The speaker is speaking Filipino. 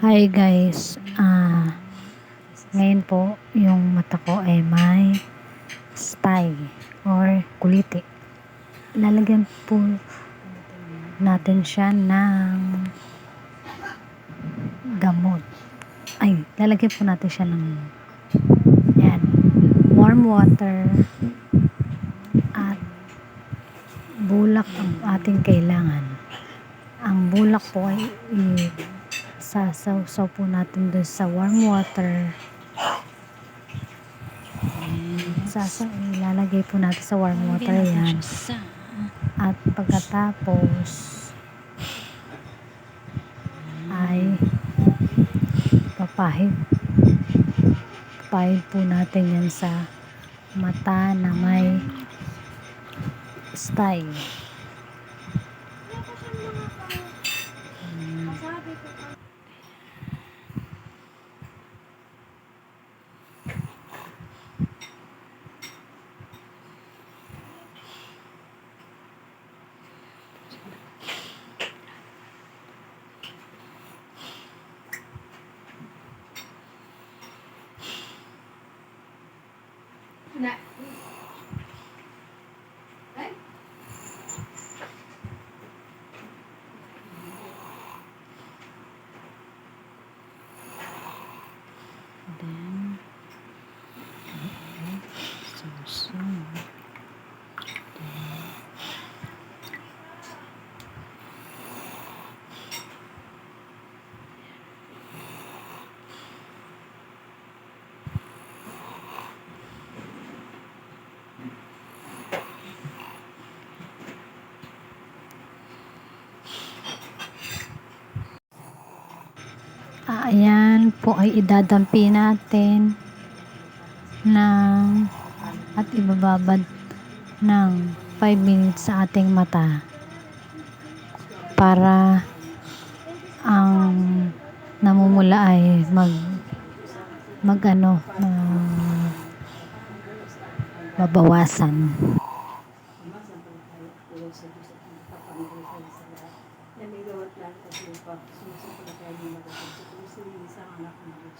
Hi guys, ah ngayon po yung mata ko ay may stye or kuliti. Lalagyan po natin siya ng gamot. Ay, lalagyan po natin siya ng yan, warm water at bulak ang ating kailangan. Ang bulak po ay i- sasawsaw po natin doon sa warm water. Sasa ilalagay po natin sa warm water yan. At pagkatapos ay papahid. Papahid po natin yan sa mata na may style. Đấy. Đấy. Đấy. Ayan po ay idadampi natin ng at ibababad ng 5 minutes sa ating mata para ang namumula ay mag mag ano mag- mabawasan. dahil sa lupa. Sumusok ko na kaya hindi magagod. Sa anak ng Diyos.